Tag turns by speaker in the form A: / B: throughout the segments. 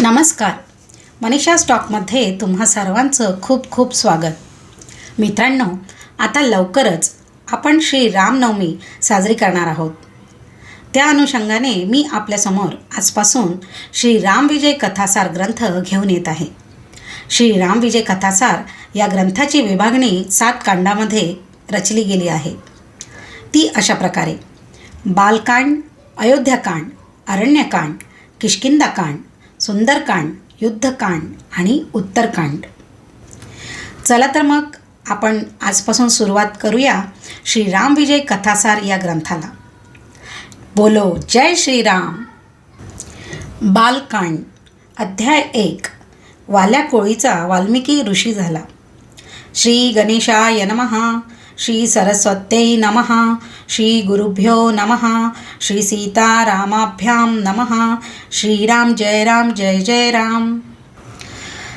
A: नमस्कार. मनीषा स्टॉकमध्ये तुम्हा सर्वांचं खूप खूप स्वागत. मित्रांनो आता लवकरच आपण श्री रामनवमी साजरी करणार आहोत. त्या अनुषंगाने मी आपल्यासमोर आजपासून श्री रामविजय कथासार ग्रंथ घेऊन येत आहे. श्री रामविजय कथासार या ग्रंथाची विभागणी सात कांडामध्ये रचली गेली आहे. ती अशा प्रकारे. बालकांड अयोध्याकांड अरण्यकांड किशकिंदाकांड सुंदरकांड युद्धकांड आणि उत्तरकांड. चला तर मग आपण आजपासून सुरुवात करूया श्री रामविजय कथासार या ग्रंथाला. बोलो जय श्रीराम. बालकांड अध्याय एक. वाल्या कोळीचा वाल्मिकी ऋषी झाला. श्री गणेशाय नमहा श्री सरस्वत्यै नमः श्री गुरुभ्यो नमः श्रीसीतारामाभ्यां नमः श्रीराम जय राम जय जय राम।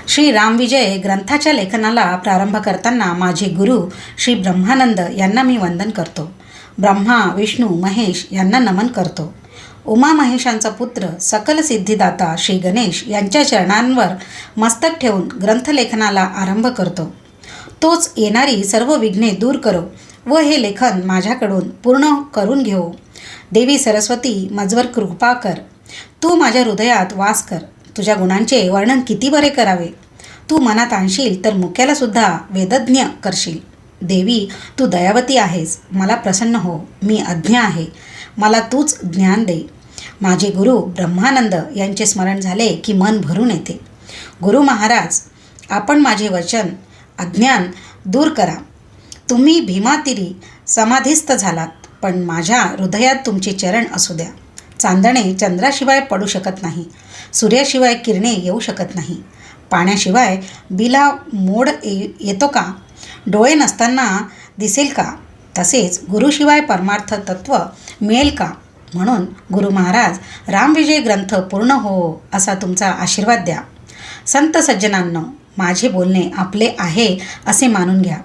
A: श्री रामविजय ग्रंथाच्या लेखनाला प्रारंभ करताना माझे गुरु श्री ब्रह्मानंद यांना मी वंदन करतो. ब्रह्मा विष्णू महेश यांना नमन करतो. उमा महेशांचा पुत्र सकल सिद्धिदाता श्री गणेश यांच्या चरणांवर मस्तक ठेवून ग्रंथलेखनाला आरंभ करतो. तोच येणारी सर्व विघ्ने दूर करो व हे लेखन माझ्याकडून पूर्ण करून घेऊ. देवी सरस्वती मजवर कृपा कर. तू माझ्या हृदयात वास कर. तुझ्या गुणांचे वर्णन किती बरे करावे. तू मनात आणशील तर मुक्यालासुद्धा वेदज्ञ करशील. देवी तू दयावती आहेस. मला प्रसन्न हो. मी अज्ञ आहे. मला तूच ज्ञान दे. माझे गुरु ब्रह्मानंद यांचे स्मरण झाले की मन भरून येते. गुरु महाराज आपण माझे वचन अज्ञान दूर करा. तुम्ही भीमातिरी समाधीस्थ झालात पण माझ्या हृदयात तुमचे चरण असू द्या. चांदणे चंद्राशिवाय पडू शकत नाही सूर्याशिवाय किरणे येऊ शकत नाही. पाण्याशिवाय बिला मोड ये येतो का? डोळे नसताना दिसेल का? तसेच गुरुशिवाय परमार्थ तत्व मिळेल का? म्हणून गुरु महाराज रामविजय ग्रंथ पूर्ण हो असा तुमचा आशीर्वाद द्या. संत सज्जनांनो माझे बोलणे आपले आहे असे मानून घ्या.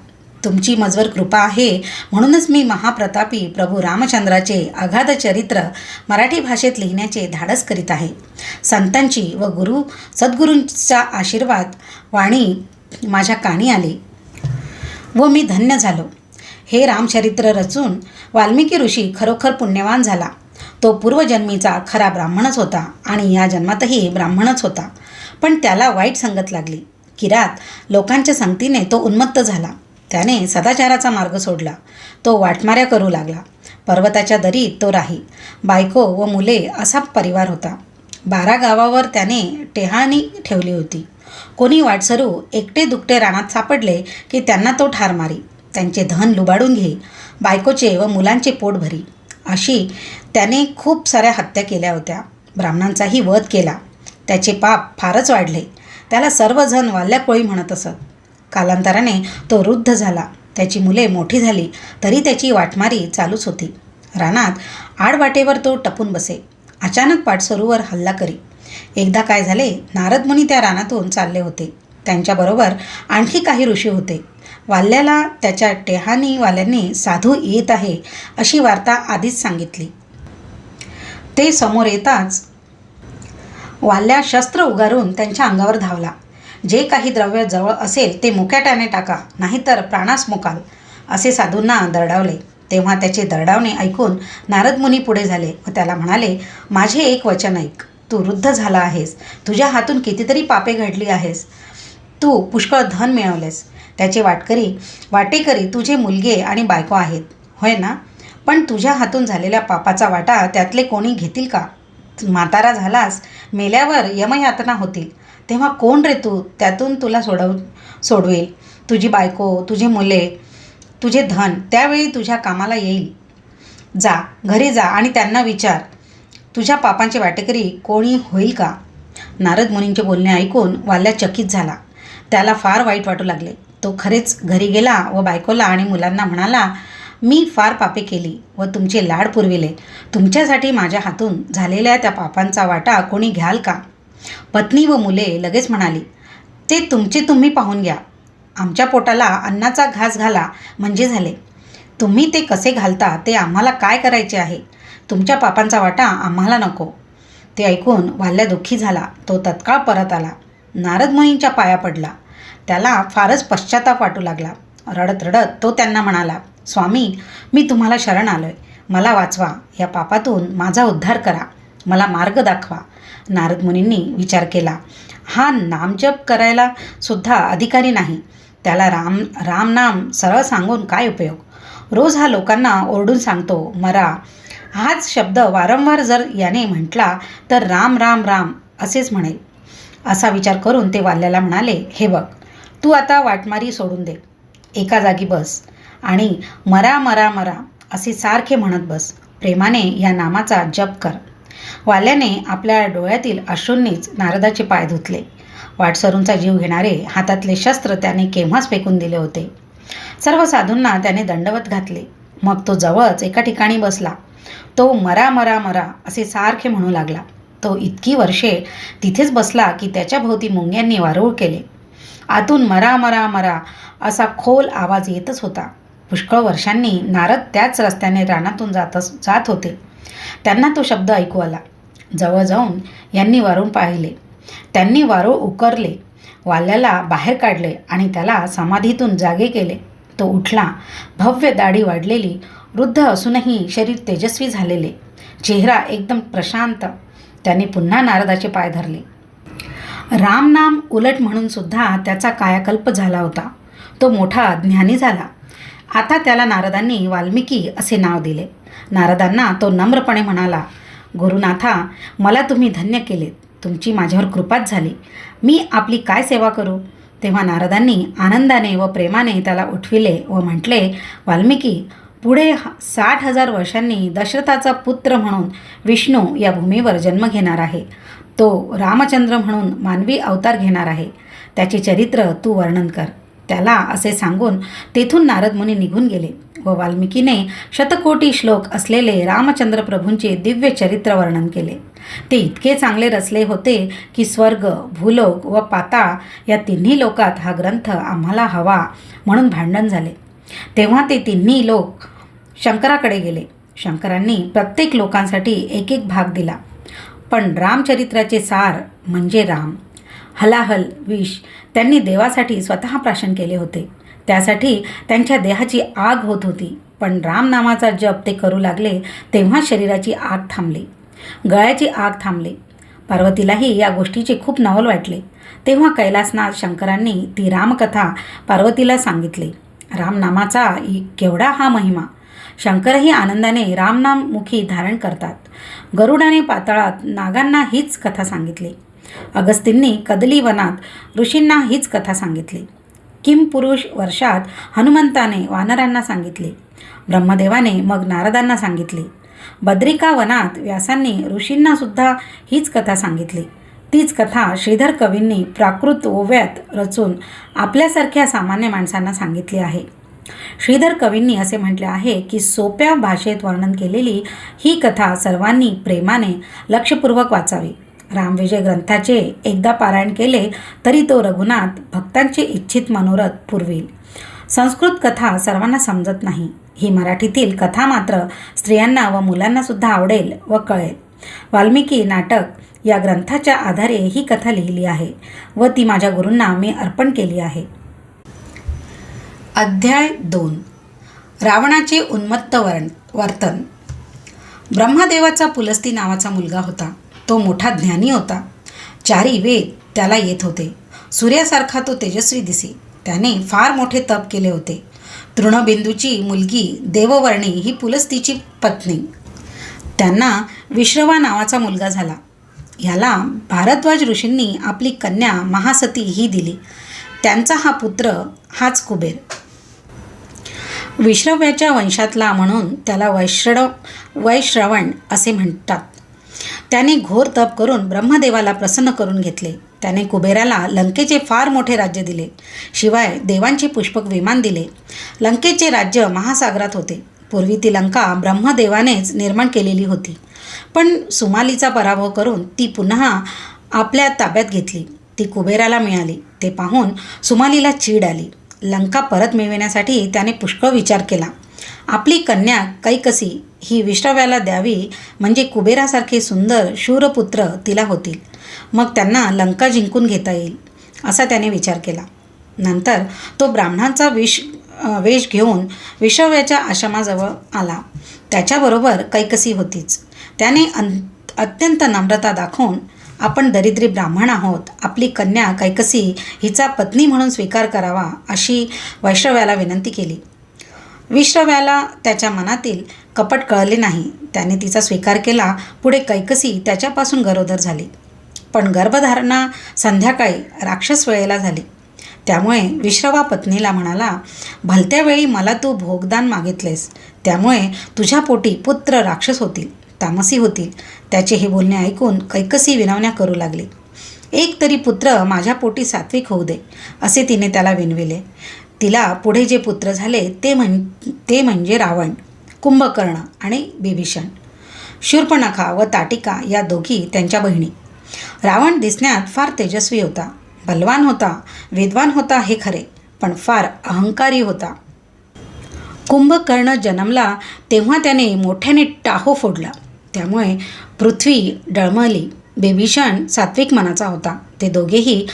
A: तुमची मजवर कृपा आहे. म्हणूनच मी महाप्रतापी प्रभू रामचंद्राचे अगाध चरित्र मराठी भाषेत लिहिण्याचे धाडस करीत आहे. संतांची व गुरु सद्गुरूंचा आशीर्वाद वाणी माझ्या कानी आली. व मी धन्य झालो. हे रामचरित्र रचून वाल्मिकी ऋषी खरोखर पुण्यवान झाला. तो पूर्वजन्मीचा खरा ब्राह्मणच होता आणि या जन्मातही ब्राह्मणच होता. पण त्याला वाईट संगत लागली. किरात. लोकांच्या संगतीने तो उन्मत्त झाला. त्याने सदाचाराचा मार्ग सोडला. तो वाटमाऱ्या करू लागला. पर्वताच्या दरीत तो राही. बायको व मुले असा परिवार होता. बारा गावावर त्याने टेहाणी ठेवली होती. कोणी वाटसरू एकटे दुकटे रानात सापडले की त्यांना तो ठार मारी. त्यांचे धन लुबाडून घे. बायकोचे व मुलांचे पोट भरी. अशी त्याने खूप साऱ्या हत्या केल्या होत्या. ब्राह्मणांचाही वध केला. त्याचे पाप फारच वाढले. त्याला सर्वजण वाल्या कोळी म्हणत असत. कालांतराने तो वृद्ध झाला. त्याची मुले मोठी झाली तरी त्याची वाटमारी चालूच होती. रानात आडवाटेवर तो टपून बसे. अचानक पाटसरूवर हल्ला करी. एकदा काय झाले नारदमुनी त्या रानातून चालले होते. त्यांच्याबरोबर आणखी काही ऋषी होते. वाल्याला त्याच्या टेहानीवाल्यांनी साधू येत आहे अशी वार्ता आधीच सांगितली. ते समोर येताच वाल्या शस्त्र उगारून त्यांच्या अंगावर धावला. जे काही द्रव्य जवळ असेल ते मुक्याट्याने टाका नाहीतर प्राणास मुकाल असे साधूंना दरडावले. तेव्हा त्याचे दरडावणे ऐकून नारद मुनी पुढे झाले व त्याला म्हणाले माझे एक वचन ऐक. तू वृद्ध झाला आहेस. तुझ्या हातून कितीतरी पापे घडली आहेस. तू पुष्कळ धन मिळवलेस. त्याचे वाटकरी वाटेकरी तुझे मुलगे आणि बायको आहेत. होय ना? पण तुझ्या हातून झालेल्या पापाचा वाटा त्यातले कोणी घेतील का? म्हातारा झालास मेल्यावर यमयातना होतील. तेव्हा कोण रे तू? त्यातून तुला सोडव सोडवेल. तुझी बायको तुझी मुले तुझे धन त्यावेळी तुझ्या कामाला येईल. जा घरी जा आणि त्यांना विचार. तुझ्या पापांचे वाटेकरी कोणी होईल का? नारद मुनींचे बोलणे ऐकून वाल्या चकित झाला. त्याला फार वाईट वाटू लागले. तो खरेच घरी गेला व बायकोला आणि मुलांना म्हणाला मी फार पापे केली व तुमचे लाड पुरविले. तुमच्यासाठी माझ्या हातून झालेल्या त्या पापांचा वाटा कोणी घ्याल का? पत्नी व मुले लगेच म्हणाली ते तुमचे तुम्ही पाहून घ्या. आमच्या पोटाला अन्नाचा घास घाला म्हणजे झाले. तुम्ही ते कसे घालता ते आम्हाला काय करायचे आहे? तुमच्या पापांचा वाटा आम्हाला नको. ते ऐकून वाल्या दुःखी झाला. तो तत्काळ परत आला. नारद मुनींच्या पाया पडला. त्याला फारच पश्चाताप वाटू लागला. रडत रडत तो त्यांना म्हणाला स्वामी मी तुम्हाला शरण आलोय. मला वाचवा. या पापातून माझा उद्धार करा. मला मार्ग दाखवा. नारद मुनींनी विचार केला हा नामजप करायला सुद्धा अधिकारी नाही. त्याला राम रामनाम सरळ सांगून काय उपयोग? रोज हा लोकांना ओरडून सांगतो मरा. हाच शब्द वारंवार जर याने म्हटला तर राम राम राम असेच म्हणेल. असा विचार करून ते वाल्याला म्हणाले हे बघ तू आता वाटमारी सोडून दे. एका जागी बस आणि मरा मरा मरा असे सारखे म्हणत बस. प्रेमाने या नामाचा जप कर. वाल्याने आपल्या डोळ्यातील अश्रूंनीच नारदाचे पाय धुतले. वाटसरूंचा जीव घेणारे हातातले शस्त्र त्याने केव्हाच फेकून दिले होते. सर्व साधूंना त्याने दंडवत घातले. मग तो जवळच एका ठिकाणी बसला. तो मरा मरा मरा असे सारखे म्हणू लागला. तो इतकी वर्षे तिथेच बसला की त्याच्या भोवती मुंग्यांनी वारूळ केले. आतून मरा मरा मरा असा खोल आवाज येतच होता. पुष्कळ वर्षांनी नारद त्याच रस्त्याने रानातून जातच जात होते. त्यांना तो शब्द ऐकू आला. जवळ जाऊन यांनी वारून पाहिले. त्यांनी वारूळ उकरले. वाल्याला बाहेर काढले आणि त्याला समाधीतून जागे केले. तो उठला. भव्य दाढी वाढलेली. वृद्ध असूनही शरीर तेजस्वी झालेले. चेहरा एकदम प्रशांत. त्यांनी पुन्हा नारदाचे पाय धरले. रामनाम उलट म्हणून सुद्धा त्याचा कायाकल्प झाला होता. तो मोठा ज्ञानी झाला. आता त्याला नारदांनी वाल्मिकी असे नाव दिले. नारदांना तो नम्रपणे म्हणाला गुरुनाथा मला तुम्ही धन्य केलेत. तुमची माझ्यावर कृपाच झाली. मी आपली काय सेवा करू? तेव्हा नारदांनी आनंदाने व प्रेमाने त्याला उठविले व म्हटले वाल्मिकी पुढे ह- साठ हजार वर्षांनी दशरथाचा पुत्र म्हणून विष्णू या भूमीवर जन्म घेणार आहे. तो रामचंद्र म्हणून मानवी अवतार घेणार आहे. त्याचे चरित्र तू वर्णन कर. त्याला असे सांगून तेथून नारद मुनी निघून गेले व वाल्मिकीने शतकोटी श्लोक असलेले रामचंद्र प्रभूंचे दिव्य चरित्र वर्णन केले. ते इतके चांगले रचले होते की स्वर्ग भूलोक व पाता या तिन्ही लोकात हा ग्रंथ आम्हाला हवा म्हणून भांडण झाले. तेव्हा ते तिन्ही लोक शंकराकडे गेले. शंकरांनी प्रत्येक लोकांसाठी एक एक भाग दिला. पण रामचरित्राचे सार म्हणजे राम. हलाहल विष त्यांनी देवासाठी स्वतः प्राशन केले होते. त्यासाठी त्यांच्या देहाची आग होत होती. पण रामनामाचा जप ते करू लागले तेव्हा शरीराची आग थांबली. गळ्याची आग थांबली. पार्वतीलाही या गोष्टीचे खूप नवल वाटले. तेव्हा कैलासनाथ शंकरांनी ती रामकथा पार्वतीला सांगितली. रामनामाचा केवढा हा महिमा. शंकरही आनंदाने रामनाममुखी धारण करतात. गरुडाने पाताळात नागांना हीच कथा सांगितली. अगस्तींनी कदली वनात ऋषींना हीच कथा सांगितली. किम पुरुष वर्षात हनुमंताने वानरांना सांगितले. ब्रह्मदेवाने मग नारदांना सांगितले. बद्रिका वनात व्यासांनी ऋषींना सुद्धा हीच कथा सांगितली. तीच कथा श्रीधर कवींनी प्राकृत ओव्यात रचून आपल्यासारख्या सामान्य माणसांना सांगितली आहे. श्रीधर कवींनी असे म्हटले आहे की सोप्या भाषेत वर्णन केलेली ही कथा सर्वांनी प्रेमाने लक्षपूर्वक वाचावी. रामविजय ग्रंथाचे एकदा पारायण केले तरी तो रघुनाथ भक्तांचे इच्छित मनोरथ पुरवेल. संस्कृत कथा सर्वांना समजत नाही. ही मराठीतील कथा मात्र स्त्रियांना व मुलांनासुद्धा आवडेल व कळेल. वाल्मिकी नाटक या ग्रंथाच्या आधारे ही कथा लिहिली आहे व ती माझ्या गुरूंना मी अर्पण केली आहे. अध्याय दोन. रावणाचे उन्मत्त वर्ण वर्तन. ब्रह्मदेवाचा पुलस्ती नावाचा मुलगा होता. तो मोठा ज्ञानी होता. चारी वेद त्याला येत होते. सूर्यासारखा तो तेजस्वी दिसे. त्याने फार मोठे तप केले होते. तृणबिंदूची मुलगी देववर्णी ही पुलस्तीची पत्नी. त्यांना विश्रवा नावाचा मुलगा झाला. ह्याला भारद्वाज ऋषींनी आपली कन्या महासती ही दिली. त्यांचा हा पुत्र हाच कुबेर. विश्रव्याच्या वंशातला म्हणून त्याला वैश्रव वैश्रवण असे म्हणतात. त्याने घोर तप करून ब्रह्मदेवाला प्रसन्न करून घेतले. त्याने कुबेराला लंकेचे फार मोठे राज्य दिले. शिवाय देवांचे पुष्पक विमान दिले. लंकेचे राज्य महासागरात होते. पूर्वी ती लंका ब्रह्मदेवानेच निर्माण केलेली होती. पण सुमालीचा पराभव करून ती पुन्हा आपल्या ताब्यात घेतली. ती कुबेराला मिळाली. ते पाहून सुमालीला चीड आली. लंका परत मिळविण्यासाठी त्याने पुष्कळ विचार केला. आपली कन्या कैकसी ही विष्णव्याला द्यावी म्हणजे कुबेरासारखे सुंदर शूरपुत्र तिला होतील. मग त्यांना लंका जिंकून घेता येईल असा त्याने विचार केला. नंतर तो ब्राह्मणांचा विष वेश घेऊन विषव्याच्या आश्रमाजवळ आला. त्याच्याबरोबर कैकसी होतीच. त्याने अं अत्यंत नम्रता दाखवून आपण दरिद्री ब्राह्मण आहोत आपली कन्या कैकसी हिचा पत्नी म्हणून स्वीकार करावा अशी वैश्रव्याला विनंती केली. विश्रव्याला त्याच्या मनातील कपट कळले नाही. त्याने तिचा स्वीकार केला. पुढे कैकसी त्याच्यापासून गरोदर झाली. पण गर्भधारणा संध्याकाळी राक्षस वेळेला झाली. त्यामुळे विश्रवा पत्नीला म्हणाला भलत्या वेळी मला तू भोगदान मागितलेस. त्यामुळे तुझ्या पोटी पुत्र राक्षस होतील तामसी होतील. त्याचे हे बोलणे ऐकून कैकसी विनवण्या करू लागली. एक तरी पुत्र माझ्या पोटी सात्विक होऊ दे असे तिने त्याला विनविले. तिला पुढे जे पुत्र झाले ते म्हण ते म्हणजे रावण कुंभकर्ण आणि बिभीषण शूर्पणखा व ताटिका या दोघी त्यांच्या बहिणी. रावण दिसण्यात फार तेजस्वी होता. बलवान होता विद्वान होता हे खरे पण फार अहंकारी होता. कुंभकर्ण जन्मला तेव्हा त्याने मोठ्याने टाहो फोडला. त्यामुळे पृथ्वी डळमळली बेभीषण सात्विक मनाचा होता. ते दोघेही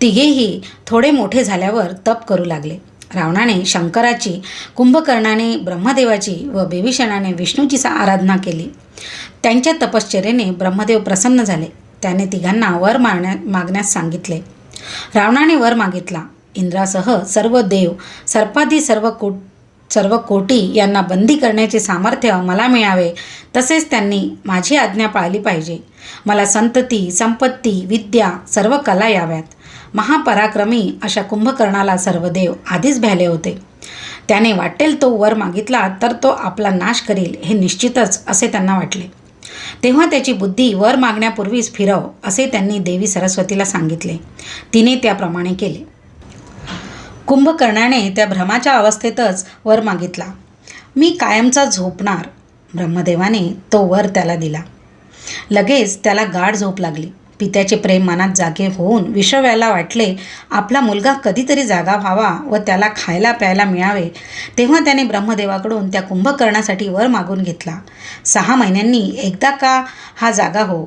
A: तिघेही थोडे मोठे झाल्यावर तप करू लागले. रावणाने शंकराची कुंभकर्णाने ब्रह्मदेवाची व बेभीषणाने विष्णूची आराधना केली. त्यांच्या तपश्चर्येने ब्रह्मदेव प्रसन्न झाले. त्याने तिघांना वर मागण्या मागण्यास सांगितले. रावणाने वर मागितला. इंद्रासह सर्व देव सर्पादी सर्व कुट सर्व कोटी यांना बंदी करण्याचे सामर्थ्य मला मिळावे तसेच त्यांनी माझी आज्ञा पाळली पाहिजे. मला संतती संपत्ती विद्या सर्व कला याव्यात. महापराक्रमी अशा कुंभकर्णाला सर्व देव आधीच भ्याले होते. त्याने वाटेल तो वर मागितला तर तो आपला नाश करील हे निश्चितच असे त्यांना वाटले. तेव्हा त्याची बुद्धी वर मागण्यापूर्वीच फिरव असे त्यांनी देवी सरस्वतीला सांगितले. तिने त्याप्रमाणे केले. कुंभकर्णाने त्या भ्रमाच्या अवस्थेतच वर मागितला. मी कायमचा झोपणार. ब्रह्मदेवाने तो वर त्याला दिला. लगेच त्याला गाढ झोप लागली. पित्याचे प्रेम मनात जागे होऊन विश्वव्याला वाटले आपला मुलगा कधीतरी जागा व्हावा व त्याला खायला प्यायला मिळावे तेव्हा त्याने ब्रह्मदेवाकडून त्या कुंभकर्णासाठी वर मागून घेतला. सहा महिन्यांनी एकदा का हा जागा हो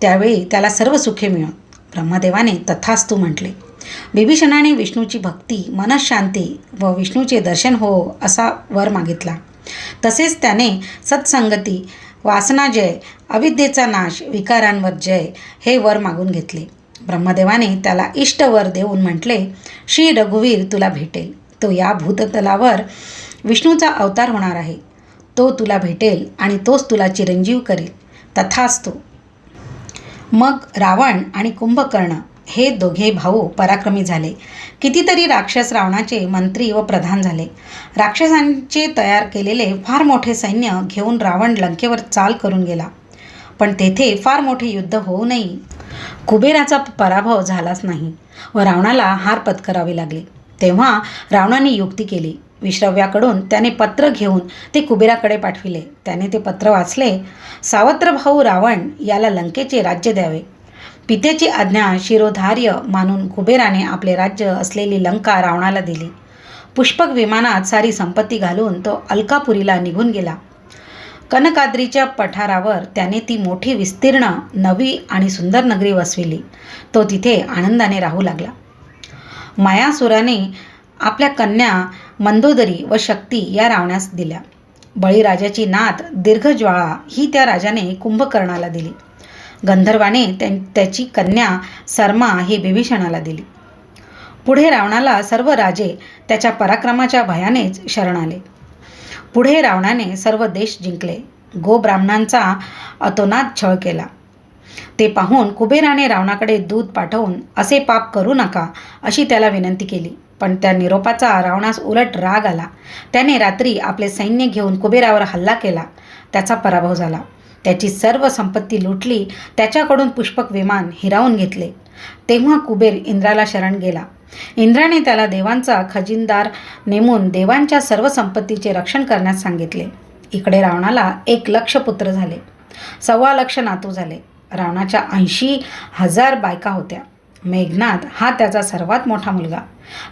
A: त्यावेळी त्याला सर्व सुखे मिळत ब्रह्मदेवाने तथास्तू म्हटले बिभीषणाने विष्णूची भक्ती मनशांती व विष्णूचे दर्शन हो असा वर मागितला. तसेच त्याने सत्संगती वासनाजय अविद्येचा नाश विकारांवर जय हे वर मागून घेतले. ब्रह्मदेवाने त्याला इष्टवर देऊन म्हटले श्री रघुवीर तुला भेटेल. तो या भूततलावर विष्णूचा अवतार होणार आहे. तो तुला भेटेल आणि तोच तुला चिरंजीव करेल. तथास्तु. मग रावण आणि कुंभकर्ण हे दोघे भाऊ पराक्रमी झाले. कितीतरी राक्षस रावणाचे मंत्री व प्रधान झाले. राक्षसांचे तयार केलेले फार मोठे सैन्य घेऊन रावण लंकेवर चाल करून गेला. पण तेथे फार मोठे युद्ध होऊनही कुबेराचा पराभव झालाच नाही व रावणाला हार पत्करावी लागली. तेव्हा रावणाने युक्ती केली. विश्रव्याकडून त्याने पत्र घेऊन ते कुबेराकडे पाठविले. त्याने ते पत्र वाचले सावत्र भाऊ रावण याला लंकेचे राज्य द्यावे. पित्याची आज्ञा शिरोधार्य मानून कुबेराने आपले राज्य असलेली लंका रावणाला दिली. पुष्पक विमानात सारी संपत्ती घालून तो अलकापुरीला निघून गेला. कनकाद्रीच्या पठारावर त्याने ती मोठी विस्तीर्ण नवी आणि सुंदर नगरी वसविली. तो तिथे आनंदाने राहू लागला. मायासुराने आपल्या कन्या मंदोदरी व शक्ती या रावण्यास दिल्या. बळीराजाची नात दीर्घज्वाळा ही त्या राजाने कुंभकर्णाला दिली. गंधर्वाने त्याची कन्या सरमा ही बिभीषणाला दिली. पुढे रावणाला सर्व राजे त्याच्या पराक्रमाच्या भयानेच शरण आले. पुढे रावणाने सर्व देश जिंकले. गोब्राह्मणांचा अतोनात छळ केला. ते पाहून कुबेराने रावणाकडे दूध पाठवून असे पाप करू नका अशी त्याला विनंती केली. पण त्या निरोपाचा रावणास उलट राग आला. त्याने रात्री आपले सैन्य घेऊन कुबेरावर हल्ला केला. त्याचा पराभव झाला. त्याची सर्व संपत्ती लुटली त्याच्याकडून पुष्पक विमान हिरावून घेतले. तेव्हा कुबेर इंद्राला शरण गेला. इंद्राने त्याला देवांचा खजिनदार नेमून देवांच्या सर्व संपत्तीचे रक्षण करण्यास सांगितले. इकडे रावणाला एक लक्ष पुत्र झाले. सव्वा लक्ष नातू झाले. रावणाच्या ऐंशी हजार बायका होत्या. मेघनाथ हा त्याचा सर्वात मोठा मुलगा.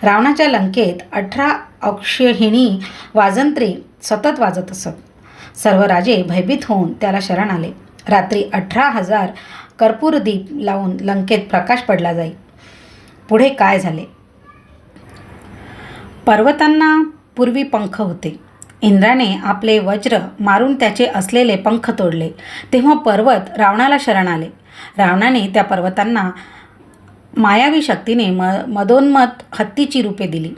A: रावणाच्या लंकेत अठरा अक्षहिणी वाजंत्री सतत वाजत असत. सर्व राजे भयभीत होऊन त्याला शरण आले. रात्री अठरा हजार कर्पूरदीप लावून लंकेत प्रकाश पडला जाई. पुढे काय झाले? पर्वतांना पूर्वी पंख होते. इंद्राने आपले वज्र मारून त्याचे असलेले पंख तोडले. तेव्हा पर्वत रावणाला शरण आले. रावणाने त्या पर्वतांना मायावी शक्तीने म मदोन्मत हत्तीची रूपे दिली.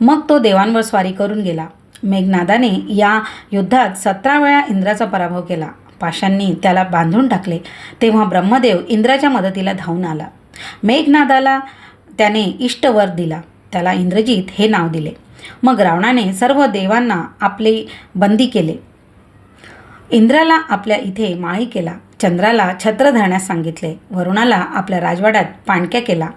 A: मग तो देवांवर स्वारी करून गेला. मेघनादाने या युद्धात सतरा वेळा इंद्राचा पराभव केला. पाशांनी त्याला बांधून टाकले. तेव्हा ब्रह्मदेव इंद्राच्या मदतीला धावून आला. मेघनादाला त्याने इष्टवर दिला. त्याला इंद्रजित हे नाव दिले. मग रावणाने सर्व देवांना आपले बंदी केले. इंद्राला आपल्या इथे माळी केला. चंद्राला छत्र धरण्यास सांगितले. वरुणाला आपल्या राजवाड्यात पाणक्या केला.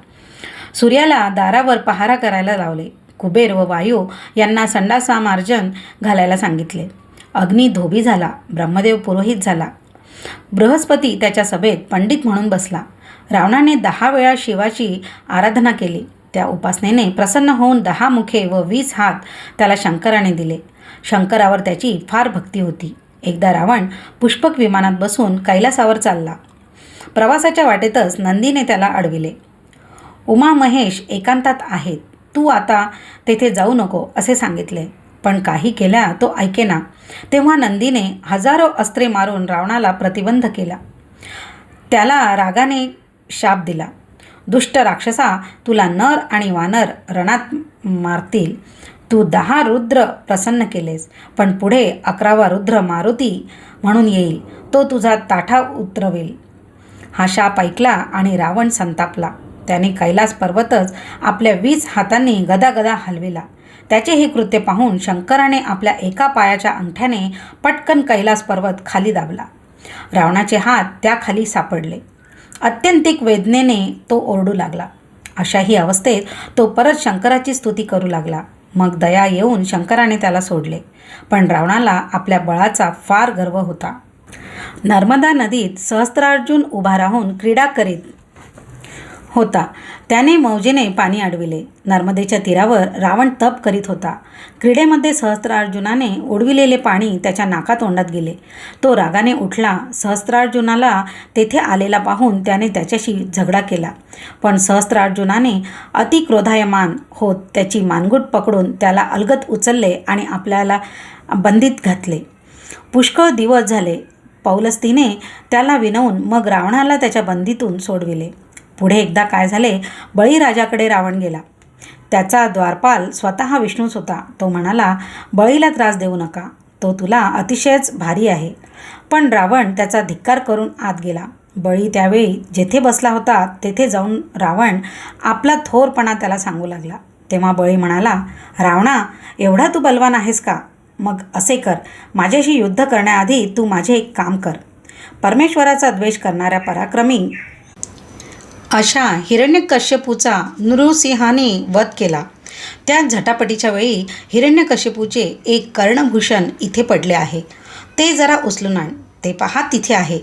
A: सूर्याला दारावर पहारा करायला लावले. कुबेर व वायू यांना संडासा मार्जन घालायला सांगितले. अग्नी धोबी झाला ब्रह्मदेव पुरोहित झाला. बृहस्पती त्याच्या सभेत पंडित म्हणून बसला. रावणाने दहा वेळा शिवाची आराधना केली. त्या उपासनेने प्रसन्न होऊन दहा मुखे व वीस हात त्याला शंकराने दिले. शंकरावर त्याची फार भक्ती होती. एकदा रावण पुष्पक विमानात बसून कैलासावर चालला. प्रवासाच्या वाटेतच नंदीने त्याला अडविले. उमा महेश एकांतात आहेत. तू आता तेथे जाऊ नको असे सांगितले. पण काही केल्या तो ऐकेना. तेव्हा नंदीने हजारो अस्त्रे मारून रावणाला प्रतिबंध केला. त्याला रागाने शाप दिला. दुष्ट राक्षसा तुला नर आणि वानर रणात मारतील. तू दहा रुद्र प्रसन्न केलेस पण पुढे अकरावा रुद्र मारुती म्हणून येईल. तो तुझा ताठा उतरवेल. हा शाप ऐकला आणि रावण संतापला. त्याने कैलास पर्वतच आपल्या वीस हातांनी गदागदा हलविला. त्याचे हे कृत्य पाहून शंकराने आपल्या एका पायाच्या अंगठ्याने पटकन कैलास पर्वत खाली दाबला. रावणाचे हात त्याखाली सापडले. अत्यंतिक वेदनेने तो ओरडू लागला. अशाही अवस्थेत तो परत शंकराची स्तुती करू लागला. मग दया येऊन शंकराने त्याला सोडले. पण रावणाला आपल्या बळाचा फार गर्व होता. नर्मदा नदीत सहस्त्रार्जुन उभा राहून क्रीडा करीत होता. त्याने मौजेने पाणी अडविले. नर्मदेच्या तीरावर रावण तप करीत होता. क्रीडेमध्ये सहस्त्रार्जुनाने ओढविलेले पाणी त्याच्या नाकातोंडात गेले. तो रागाने उठला. सहस्त्रार्जुनाला तेथे आलेला पाहून त्याने त्याच्याशी झगडा केला. पण सहस्त्रार्जुनाने अतिक्रोधायमान होत त्याची मानगूट पकडून त्याला अलगत उचलले आणि आपल्याला बंदीत घातले. पुष्कळ दिवस झाले. पौलस्तीने त्याला विनवून मग रावणाला त्याच्या बंदीतून सोडविले. पुढे एकदा काय झाले? बळीराजाकडे रावण गेला. त्याचा द्वारपाल स्वतः विष्णूच होता. तो म्हणाला बळीला त्रास देऊ नका. तो तुला अतिशयच भारी आहे. पण रावण त्याचा धिक्कार करून आत गेला. बळी त्यावेळी जेथे बसला होता तेथे जाऊन रावण आपला थोरपणा त्याला सांगू लागला. तेव्हा बळी म्हणाला रावणा एवढा तू बलवान आहेस का? मग असे कर. माझ्याशी युद्ध करण्याआधी तू माझे एक काम कर. परमेश्वराचा द्वेष करणाऱ्या पराक्रमी अशा हिरण्यकश्यपूचा नृसिंहाने वध केला. त्या झटापटीच्या वेळी हिरण्यकश्यपूचे एक कर्णभूषण इथे पडले आहे. ते जरा उचलून आण. ते पहा तिथे आहे.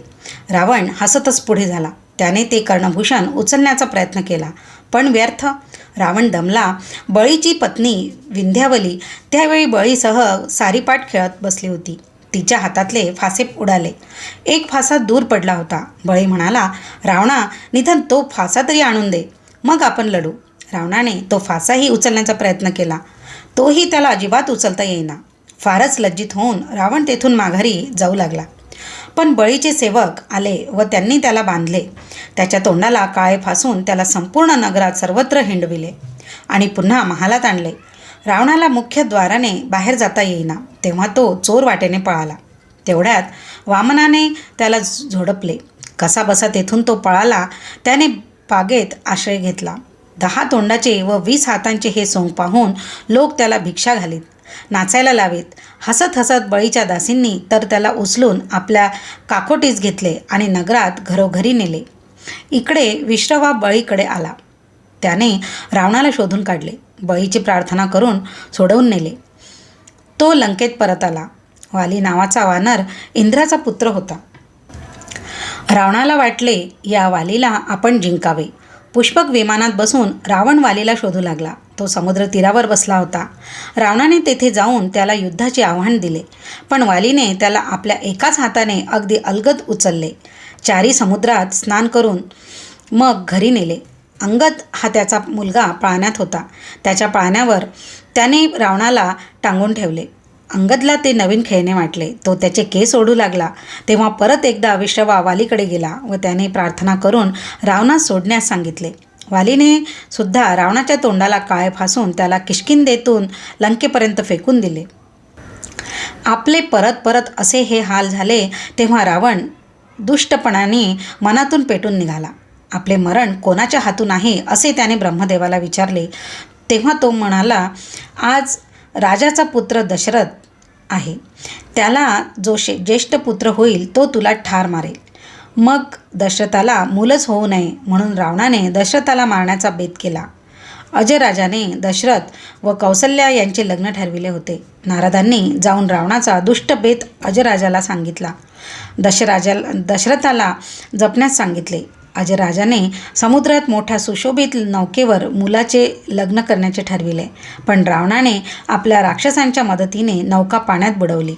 A: रावण हसतच पुढे झाला. त्याने ते कर्णभूषण उचलण्याचा प्रयत्न केला पण व्यर्थ. रावण दमला. बळीची पत्नी विंध्यावली त्यावेळी बळीसह सारीपाट खेळत बसली होती. तिच्या हातातले फासे उडाले. एक फासा दूर पडला होता. बळी म्हणाला रावणा निधन तो फासा तरी आणून दे. मग आपण लढू. रावणाने तो फासाही उचलण्याचा प्रयत्न केला. तोही त्याला अजिबात उचलता येईना. फारच लज्जित होऊन रावण तेथून माघारी जाऊ लागला. पण बळीचे सेवक आले व त्यांनी त्याला बांधले. त्याच्या तोंडाला काळे फासून त्याला संपूर्ण नगरात सर्वत्र हिंडविले आणि पुन्हा महालात आणले. रावणाला मुख्य द्वाराने बाहेर जाता येईना तेव्हा तो चोर वाटेने पळाला. तेवढ्यात वामनाने त्याला झोडपले. कसा बसा तेथून तो पळाला त्याने बागेत आश्रय घेतला. दहा तोंडाचे व वीस हातांचे हे सोंग पाहून लोक त्याला भिक्षा घालीत. नाचायला लावीत. हसत हसत बळीच्या दासींनी तर त्याला उचलून आपल्या काकोटीस घेतले आणि नगरात घरोघरी नेले. इकडे विश्रवा बळीकडे आला. त्याने रावणाला शोधून काढले. बळीची प्रार्थना करून सोडवून नेले. तो लंकेत परत आला. वाली नावाचा वानर इंद्राचा पुत्र होता. रावणाला वाटले या वालीला आपण जिंकावे. पुष्पक विमानात बसून रावण वालीला शोधू लागला. तो समुद्र तीरावर बसला होता. रावणाने तेथे जाऊन त्याला युद्धाचे आव्हान दिले. पण वालीने त्याला आपल्या एकाच हाताने अगदी अलगद उचलले. चारी समुद्रात स्नान करून मग घरी नेले. अंगद हा त्याचा मुलगा पाळण्यात होता. त्याच्या पाळण्यावर त्याने रावणाला टांगून ठेवले. अंगदला ते नवीन खेळणे वाटले. तो त्याचे केस ओढू लागला. तेव्हा परत एकदा विश्रवा वालीकडे गेला व त्याने प्रार्थना करून रावणास सोडण्यास सांगितले. वालीने सुद्धा रावणाच्या तोंडाला काळे फासून त्याला किष्किंदेतून लंकेपर्यंत फेकून दिले. आपले परत परत असे हे हाल झाले तेव्हा रावण दुष्टपणाने मनातून पेटून निघाला. आपले मरण कोणाच्या हातून आहे असे त्याने ब्रह्मदेवाला विचारले. तेव्हा तो म्हणाला आज राजाचा पुत्र दशरथ आहे. त्याला जो शे ज्येष्ठ पुत्र होईल तो तुला ठार मारेल. मग दशरथाला मूलच होऊ नये म्हणून रावणाने दशरथाला मारण्याचा बेत केला. अजयराजाने दशरथ व कौसल्या यांचे लग्न ठरविले होते. नारदांनी जाऊन रावणाचा दुष्ट बेत अजयराजाला सांगितला. दशराजा दशरथाला जपण्यास सांगितले. अजयराजाने समुद्रात मोठ्या सुशोभित नौकेवर मुलाचे लग्न करण्याचे ठरविले. पण रावणाने आपल्या राक्षसांच्या मदतीने नौका पाण्यात बुडवली.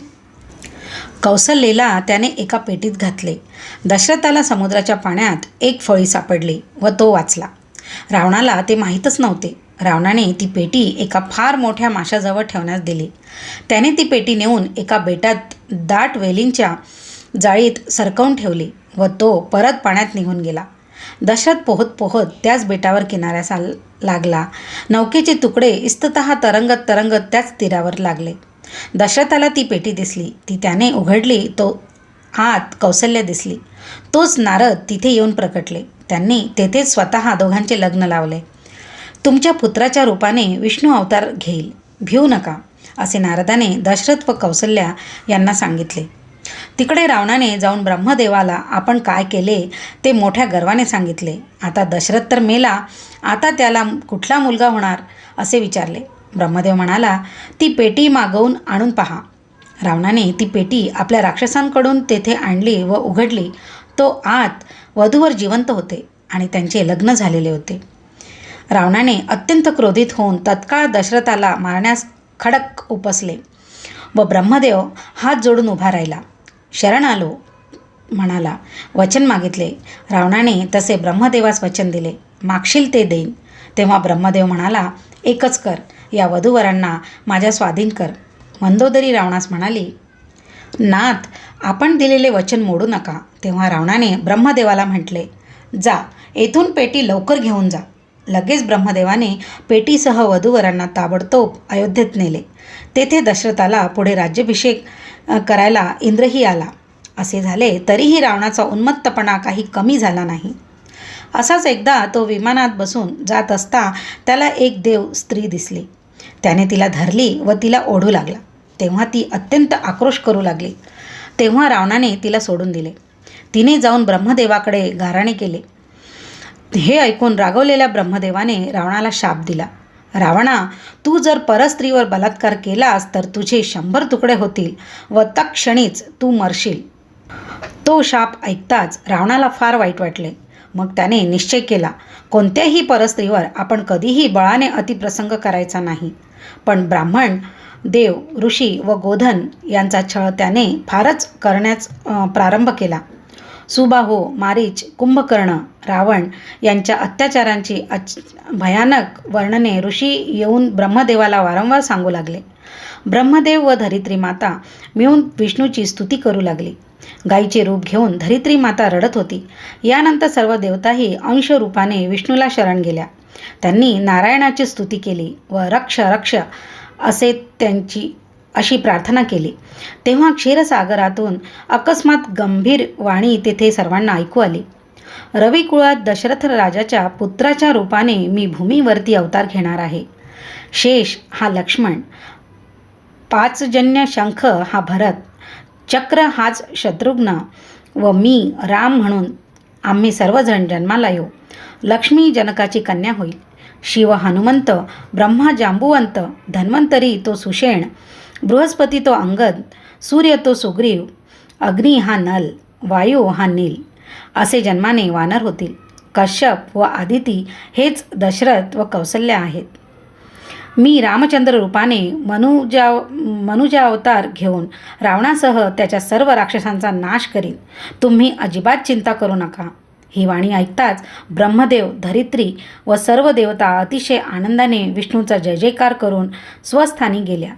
A: कौसल्येला त्याने एका पेटीत घातले. दशरथाला समुद्राच्या पाण्यात एक फळी सापडली व तो वाचला. रावणाला ते माहीतच नव्हते. रावणाने ती पेटी एका फार मोठ्या माशाजवळ ठेवण्यास दिली. त्याने ती पेटी नेऊन एका बेटात दाट वेलींच्या जाळीत सरकवून ठेवली. व तो परत पाण्यात निघून गेला. दशरथ पोहत पोहत त्याच बेटावर किनाऱ्यास आल लागला. नौकेचे तुकडे इस्ततः तरंगत तरंगत त्याच तीरावर लागले. दशरथाला ती पेटी दिसली. ती त्याने उघडली. तो आत कौशल्य दिसली. तोच नारद तिथे येऊन प्रकटले. त्यांनी तेथेच स्वतः दोघांचे लग्न लावले. तुमच्या पुत्राच्या रूपाने विष्णू अवतार घेईल. भिऊ नका असे नारदाने दशरथ व कौसल्या यांना सांगितले. तिकडे रावणाने जाऊन ब्रह्मदेवाला आपण काय केले ते मोठ्या गर्वाने सांगितले. आता दशरथ तर मेला आता त्याला कुठला मुलगा होणार? असे विचारले. ब्रह्मदेव म्हणाला ती पेटी मागवून आणून पहा. रावणाने ती पेटी आपल्या राक्षसांकडून तेथे आणली व उघडली. तो आत वधूवर जिवंत होते आणि त्यांचे लग्न झालेले होते. रावणाने अत्यंत क्रोधित होऊन तत्काळ दशरथाला मारण्यास खडक उपसले व ब्रह्मदेव हात जोडून उभा राहिला. शरण आलो. म्हणाला वचन मागितले. रावणाने तसे ब्रह्मदेवास वचन दिले. मागशील ते देईन. तेव्हा ब्रह्मदेव म्हणाला एकच कर. या वधूवरांना माझ्या स्वाधीन कर. मंदोदरी रावणास म्हणाली नाथ आपण दिलेले वचन मोडू नका. तेव्हा रावणाने ब्रह्मदेवाला म्हटले जा येथून पेटी लवकर घेऊन जा. लगेच ब्रह्मदेवाने पेटीसह वधूवरांना ताबडतोब अयोध्येत नेले. तेथे दशरथाला पुढे राज्याभिषेक करायला इंद्रही आला. असे झाले तरीही रावणाचा उन्मत्तपणा काही कमी झाला नाही. असाच एकदा तो विमानात बसून जात असता त्याला एक देव स्त्री दिसली. त्याने तिला धरली व तिला ओढू लागला. तेव्हा ती अत्यंत आक्रोश करू लागली. तेव्हा रावणाने तिला सोडून दिले. तिने जाऊन ब्रह्मदेवाकडे गाराणे केले. हे ऐकून रागवलेल्या ब्रह्मदेवाने रावणाला शाप दिला. रावणा तू जर परस्त्रीवर बलात्कार केलास तर तुझे शंभर तुकडे होतील व तत्क्षणीच तू मरशील. तो शाप ऐकताच रावणाला फार वाईट वाटले. मग त्याने निश्चय केला कोणत्याही परस्त्रीवर आपण कधीही बळाने अतिप्रसंग करायचा नाही. पण ब्राह्मण देव ऋषी व गोधन यांचा छळ त्याने फारच करण्यास प्रारंभ केला. सुबाहो मारीच कुंभकर्ण रावण यांच्या अत्याचारांची अच भयानक वर्णने ऋषी येऊन ब्रह्मदेवाला वारंवार सांगू लागले. ब्रह्मदेव व धरित्री माता मिळून विष्णूची स्तुती करू लागली. गायीचे रूप घेऊन धरित्री माता रडत होती. यानंतर सर्व देवताही अंश रूपाने विष्णूला शरण गेल्या. त्यांनी नारायणाची स्तुती केली व रक्ष रक्ष असे त्यांची अशी प्रार्थना केली. तेव्हा क्षीरसागरातून अकस्मात गंभीर वाणी तेथे सर्वांना ऐकू आली. रविकुळात दशरथ राजाच्या पुत्राच्या रूपाने मी भूमीवरती अवतार घेणार आहे. शेष हा लक्ष्मण पाचजन्य शंख हा भरत चक्र हाच शत्रुघ्न व मी राम म्हणून आम्ही सर्वजण जन्माला येऊ. लक्ष्मी जनकाची कन्या होईल. शिव हनुमंत ब्रह्मा जांबुवंत धन्वंतरी तो सुषेण बृहस्पती तो अंगद सूर्य तो सुग्रीव अग्नी हा नल वायू हा नील असे जन्माने वानर होतील. कश्यप व आदिती हेच दशरथ व कौसल्य आहेत. मी रामचंद्र रूपाने मनुजा मनुजा अवतार घेऊन रावणासह त्याच्या सर्व राक्षसांचा नाश करीन. तुम्ही अजिबात चिंता करू नका. ही वाणी ऐकताच ब्रह्मदेव धरित्री व सर्व देवता अतिशय आनंदाने विष्णूचा जय जयकार करून स्वस्थानी गेल्या.